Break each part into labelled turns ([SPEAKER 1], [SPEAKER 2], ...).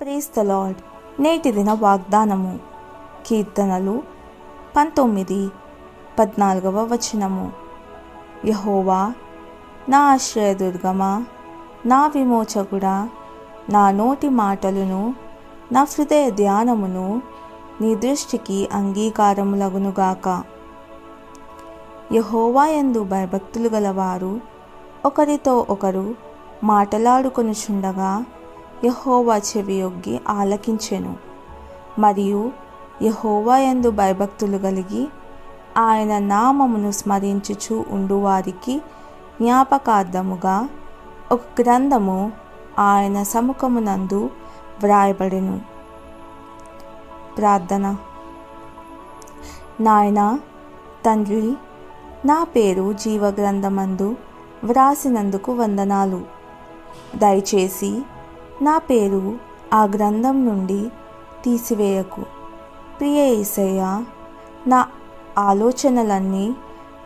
[SPEAKER 1] ప్రీస్ the lord నేటి దిన వాగ్దానము. కీర్తనలు పంతొమ్మిది పద్నాలుగవ వచనము. యహోవా నా ఆశ్రయదుర్గమా నా విమోచకుడా నా నోటి మాటలను నా హృదయ ధ్యానమును నీ దృష్టికి అంగీకారములగునుగాక యహోవా ఎందు భయభక్తులు గలవారు ఒకరితో ఒకరు మాటలాడుకొనుచుండగా యహోవా చెవియొగ్గి ఆలకించెను. మరియు యహోవా యందు భయభక్తులు కలిగి ఆయన నామమును స్మరించుచు ఉండువారికి జ్ఞాపకార్థముగా ఒక గ్రంథము ఆయన సముఖమునందు వ్రాయబడెను. ప్రార్థన. నాయన తండ్రి నా పేరు జీవగ్రంథమందు వ్రాసినందుకు వందనాలు. దయచేసి నా పేరు ఆ గ్రంథం నుండి తీసివేయకు. ప్రియ ఏసయ్య నా ఆలోచనలన్నీ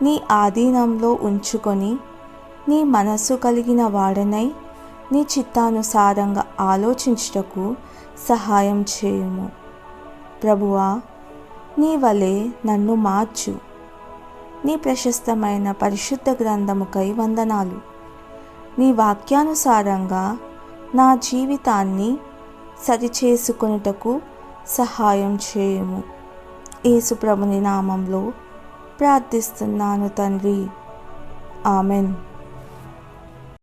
[SPEAKER 1] నీ ఆధీనంలో ఉంచుకొని నీ మనస్సు కలిగిన వాడనై నీ చిత్తానుసారంగా ఆలోచించుటకు సహాయం చేయుము. ప్రభువా నీ వలె నన్ను మార్చు. నీ ప్రశస్తమైన పరిశుద్ధ గ్రంథముకై వందనాలు. నీ వాక్యానుసారంగా నా జీవితాన్ని సరిచేసుకొనుటకు సహాయం చేయము. యేసుప్రభుని నామంలో ప్రార్థిస్తున్నాను తండ్రి. ఆమెన్.